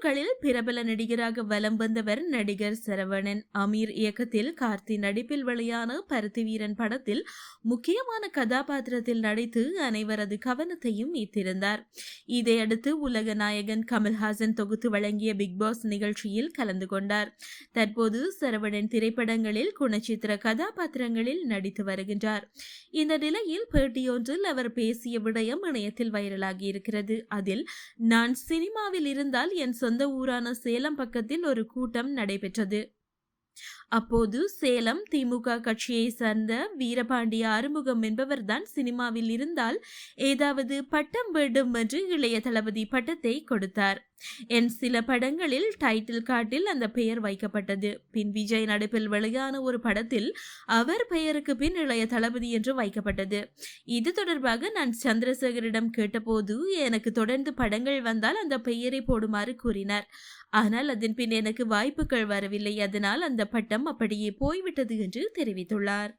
தொண்ணூறுகளில் பிரபல நடிகராக வலம் வந்தவர் நடிகர் சரவணன். அமீர் இயக்கத்தில் கார்த்தி நடிப்பில் வெளியான பருத்திவீரன் படத்தில் முக்கியமான கதாபாத்திரத்தில் நடித்து அனைவரது கவனத்தையும் ஈர்த்திருந்தார். இதையடுத்து உலக நாயகன் கமல்ஹாசன் தொகுத்து வழங்கிய பிக் பாஸ் நிகழ்ச்சியில் கலந்து கொண்டார். தற்போது சரவணன் திரைப்படங்களில் குணச்சித்திர கதாபாத்திரங்களில் நடித்து வருகின்றார். இந்த நிலையில் பேட்டியொன்றில் அவர் பேசிய விடயம் இணையத்தில் வைரலாகி இருக்கிறது. அதில் நான் சினிமாவில் இருந்தால் என் சொந்த ஊரான சேலம் பக்கத்தில் ஒரு கூட்டம் நடைபெற்றது. அப்போது சேலம் திமுக கட்சியை சார்ந்த வீரபாண்டிய அறுமுகம் என்பவர்தான் சினிமாவில் இருந்தால் ஏதாவது பட்டம் வேண்டும் என்று இளைய தளபதி பட்டத்தை கொடுத்தார். என் சில படங்களில் டைட்டில் காட்டில் அந்த பெயர் வைக்கப்பட்டது. பின் விஜய் நடிப்பில் வெளியான ஒரு படத்தில் அவர் பெயருக்கு பின் இளைய தளபதி என்று வைக்கப்பட்டது. இது தொடர்பாக நான் சந்திரசேகரிடம் கேட்டபோது எனக்கு தொடர்ந்து படங்கள் வந்தால் அந்த பெயரை போடுமாறு கூறினார். ஆனால் அதன் பின் எனக்கு வாய்ப்புகள் வரவில்லை. அதனால் அந்த பட்டம் அப்படியே போய்விட்டது என்று தெரிவித்துள்ளார்.